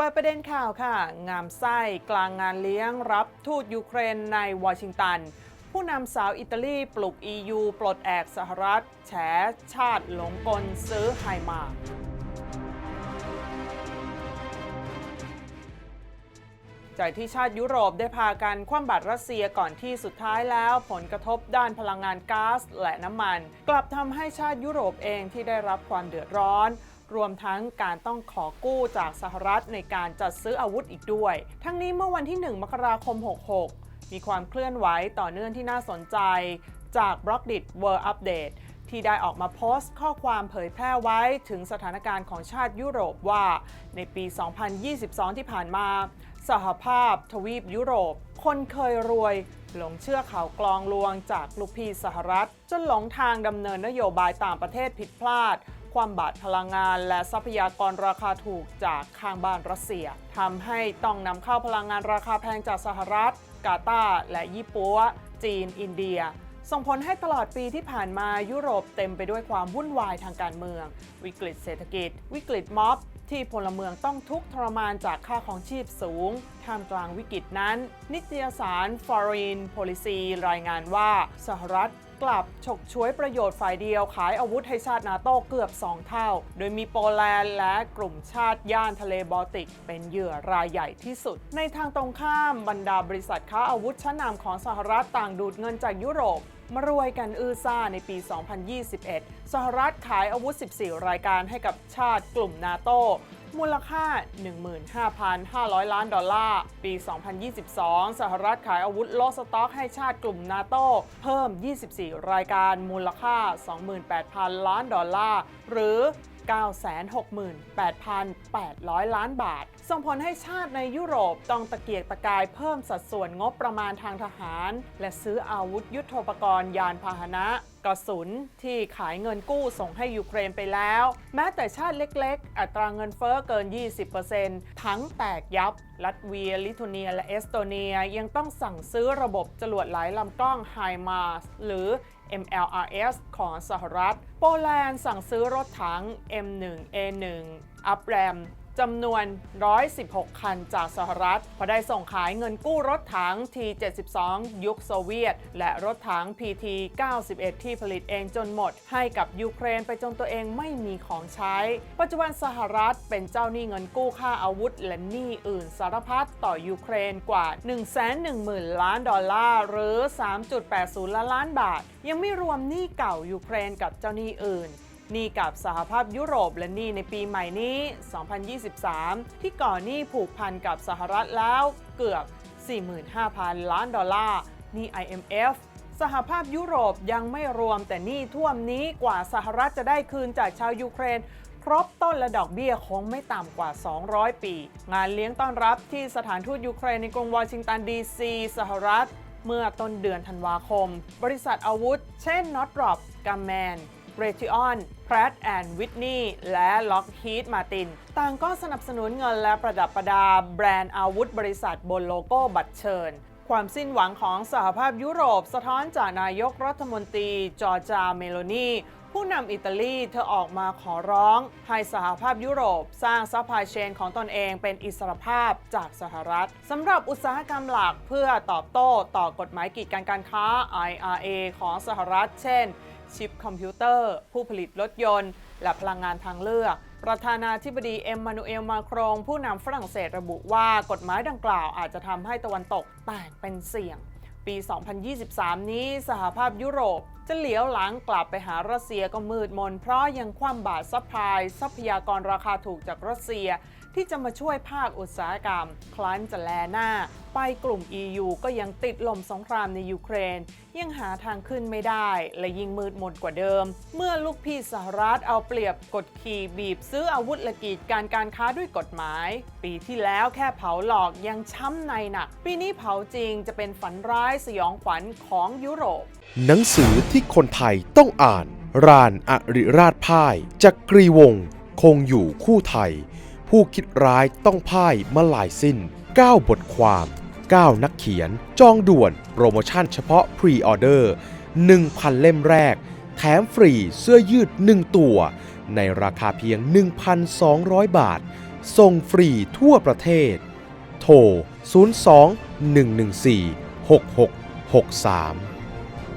ปิดประเด็นข่าวค่ะ งามไส้กลางงานเลี้ยงรับทูตยูเครนในวอชิงตัน ผู้นำสาวอิตาลีปลุก EU ปลดแอกสหรัฐ แฉชาติหลงกลซื้อไฮมาจากที่ชาติยุโรปได้พากันคว่ำบาตรรัสเซียก่อนที่สุดท้ายแล้ว ผลกระทบด้านพลังงานก๊าซและน้ำมัน กลับทำให้ชาติยุโรปเองที่ได้รับความเดือดร้อน รวมทั้งการต้องขอกู้จากสหรัฐในการจัดซื้ออาวุธอีกด้วย ทั้งนี้เมื่อวันที่ 1 มกราคม 66 มีความเคลื่อนไหวต่อเนื่องที่น่าสนใจจาก b l o c k d i t World Update ที่ได้ออกมาโพสต์ข้อความเผยแพร่ไว้ถึงสถานการณ์ของชาติยุโรปว่า ในปี 2022 ที่ผ่านมา สหภาพทวีปยุโรป คนเคยรวย หลงเชื่อข่าวกลองลวงจากลูกพี่สหรัฐ จนหลงทางดำเนินนโยบายต่างประเทศผิดพลาด ความบาดพลังงาน และทรัพยากรราคาถูกจากข้างบ้านรัสเซียทำให้ต้องนำเข้าพลังงานราคาแพงจากสหรัฐ กาตาร์และญี่ปุ่นจีน อินเดีย ส่งผลให้ตลอดปีที่ผ่านมายุโรปเต็มไปด้วยความวุ่นวายทางการเมือง วิกฤตเศรษฐกิจ วิกฤตม็อบ ที่พลเมืองต้องทุกข์ทรมานจากค่าของชีพสูง ท่ามกลางวิกฤตนั้น นิตยสาร Foreign Policy รายงานว่าสหรัฐ กลับ ฉกฉวยประโยชน์ฝ่ายเดียวขายอาวุธให้ชาตินาโต้เกือบ 2 เท่า โดยมีโปแลนด์และกลุ่มชาติย่านทะเลบอลติก เป็นเหยื่อรายใหญ่ที่สุด ในทางตรงข้ามบรรดาบริษัทค้าอาวุธชั้นนำของสหรัฐต่างดูดเงินจากยุโรปมารวยกันอื้อซ่าในปี 2021 สหรัฐขายอาวุธ 14 รายการให้กับชาติกลุ่มนาโต มูลค่า 15,500 ล้านดอลลาร์ ปี 2022 สหรัฐขายอาวุธโลสต็อกให้ชาติกลุ่มนาโตเพิ่ม 24 รายการมูลค่า 28,000 ล้านดอลลาร์ หรือ 968,800 ล้านบาท ส่งผลให้ชาติในยุโรปต้องตะเกียกตะกายเพิ่มสัดส่วนงบประมาณทางทหาร และซื้ออาวุธยุโทโธปกรณ์ยานพาหนะกระสุนที่ขายเงินกู้ส่งให้ยูเครนไปแล้ว แม้แต่ชาติเล็กๆ อัตราเงินเฟ้อเกิน 20%ทั้งแตกยับ ลัตเวีย ลิทัวเนีย และเอสโตเนียยังต้องสั่งซื้อระบบจรวดหลายลำกล้อง HIMARS หรือ MLRS ของสหรัฐ โปแลนด์สั่งซื้อรถถัง M1A1 อัปแรม จำนวน 116 คันจากสหรัฐพอได้ส่งขายเงินกู้รถถัง T72 ยุคโซเวียต และรถถัง PT91 ที่ผลิตเองจนหมด ให้กับยูเครนไปจนตัวเองไม่มีของใช้ ปัจจุบันสหรัฐเป็นเจ้าหนี้เงินกู้ค่าอาวุธ และหนี้อื่นสารพัดต่อยูเครนกว่า 110,000 ล้านดอลลาร์ หรือ 3.80 ล้านล้านบาท ยังไม่รวมหนี้เก่ายูเครนกับเจ้าหนี้อื่น หนี้กับสหภาพยุโรปและหนี้ในปีใหม่นี้ 2023 ที่ก่อหนี้ผูกพันกับสหรัฐแล้วเกือบ 45,000 ล้านดอลลาร์หนี้ IMF สหภาพยุโรปยังไม่รวมแต่หนี้ท่วมนี้กว่าสหรัฐจะได้คืนจากชาวยูเครน ครบต้นและดอกเบี้ยคงไม่ต่ำกว่า 200 ปี งานเลี้ยงต้อนรับที่สถานทูตยูเครนในกรุงวอชิงตันดีซีสหรัฐ เมื่อต้นเดือนธันวาคม บริษัทอาวุธ เช่น n o t r o p g a m m a n r a t i o n Pratt and Whitney และ Lockheed Martin ต่างก็สนับสนุนเงินและประดับประดาแบรนด์อาวุธบริษัทบนโลโก้บัตรเชิญ ความสิ้นหวังของสหภาพยุโรปสะท้อนจากนายกรัฐมนตรีจอร์จาเมโลนีผู้นำอิตาลีเธอออกมาขอร้อง ให้สหภาพยุโรป สร้างซัพพลายเชนของตนเองเป็นอิสรภาพจากสหรัฐสำหรับอุตสาหกรรมหลักเพื่อตอบโต้ต่อกฎหมายกีดกันการค้า IRA ของสหรัฐ เช่น ชิปคอมพิวเตอร์ ผู้ผลิตรถยนต์ และพลังงานทางเลือก ประธานาธิบดีเอ็มมานูเอลมาครงผู้นำฝรั่งเศสระบุว่ากฎหมายดังกล่าวอาจจะทำให้ตะวันตกแตกเป็นเสี่ยง ปี 2023 นี้สหภาพยุโรป จะเหลียวหลังกลับไปหารัสเซียก็มืดมน เพราะยังคว่ำบาตรซัพพลายทรัพยากรราคาถูกจากรัสเซีย ที่จะมาช่วยภาคอุตสาหกรรม คลั้นจะแลหน้า ไปกลุ่ม EU ก็ยังติดลมสงครามในยูเครน ยังหาทางขึ้นไม่ได้ และยิ่งมืดมนกว่าเดิม เมื่อลูกพี่สหรัฐเอาเปรียบกดขี่บีบซื้ออาวุธละกีดการการค้าด้วยกฎหมาย ปีที่แล้วแค่เผาหลอกยังช้ำในหนัก ปีนี้เผาจริงจะเป็นฝันร้ายสยองขวัญของยุโรป หนังสือที่คนไทยต้องอ่าน รานอริราชพ่ายจักรีวงศ์คงอยู่คู่ไทย ผู้คิดร้ายต้องพ่ายมาหลายสิ้น 9 บทความ 9 นักเขียน จองด่วนโปรโมชั่นเฉพาะพรีออเดอร์ 1,000 เล่มแรก แถมฟรีเสื้อยืด 1 ตัว ในราคาเพียง 1,200 บาท ส่งฟรีทั่วประเทศ โทร 02 114 6663